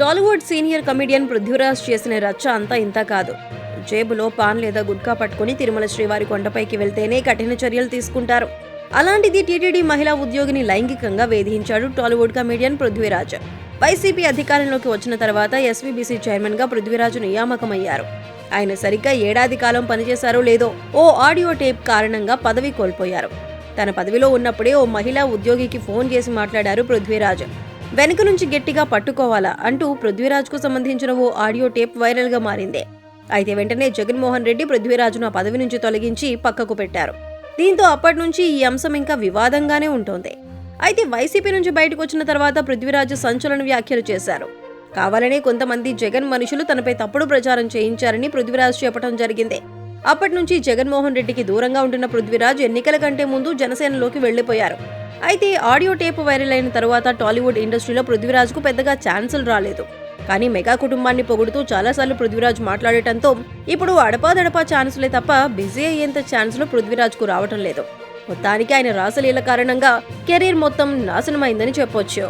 Tollywood senior comedian Prithviraj చేసిన రచ్చ అంతా ఇంత కాదు. జేబులో పాన్ లేదా గుట్కా పట్టుకుని తిరుమల శ్రీవారి కొండపైకి వెళ్తేనే కఠిన చర్యలు తీసుకుంటారు. అలాంటిది టీటీడీ మహిళా ఉద్యోగిని లైంగికంగా వేధించాడు టాలీవుడ్ కమెడియన్ పృథ్వీరాజ్. వైసీపీ అధికారంలోకి వచ్చిన తర్వాత ఎస్వీబీసీ చైర్మన్గా పృథ్వీరాజు నియామకమయ్యారు. ఆయన సరిగ్గా ఏడాది కాలం పనిచేశారో లేదో ఓ ఆడియో టేప్ కారణంగా పదవి కోల్పోయారు. తన పదవిలో ఉన్నప్పుడే ఓ మహిళా ఉద్యోగికి ఫోన్ చేసి మాట్లాడారు పృథ్వీరాజ్. వెనుక నుంచి గట్టిగా పట్టుకోవాలా అంటూ పృథ్వీరాజ్కు సంబంధించిన ఓ ఆడియో టేప్ వైరల్గా మారింది. అయితే వెంటనే జగన్మోహన్ రెడ్డి పృథ్వీరాజును ఆ పదవి నుంచి తొలగించి పక్కకు పెట్టారు. దీంతో అప్పటి నుంచి ఈ అంశం ఇంకా వివాదంగానే ఉంటోంది. అయితే వైసీపీ నుంచి బయటకు వచ్చిన తర్వాత పృథ్వీరాజు సంచలన వ్యాఖ్యలు చేశారు. కావాలనే కొంతమంది జగన్ మనుషులు తనపై తప్పుడు ప్రచారం చేయించారని పృథ్వీరాజ్ చెప్పడం జరిగింది. అప్పటి నుంచి జగన్మోహన్ రెడ్డికి దూరంగా ఉంటున్న పృథ్వీరాజ్ ఎన్నికల కంటే ముందు జనసేనలోకి వెళ్ళిపోయారు అయితే ఆడియో టేప్ వైరల్ అయిన తర్వాత టాలీవుడ్ ఇండస్ట్రీలో పృథ్వీరాజ్కు పెద్దగా ఛాన్సులు రాలేదు. కానీ మెగా కుటుంబాన్ని పొగుడుతూ చాలాసార్లు పృథ్వీరాజ్ మాట్లాడటంతో ఇప్పుడు అడపాదడపా ఛాన్సులే తప్ప బిజీ అయ్యేంత ఛాన్సులు పృథ్వీరాజ్కు రావటం లేదు. మొత్తానికి ఆయన రాసలీల కారణంగా కెరీర్ మొత్తం నాశనమైందని చెప్పొచ్చు.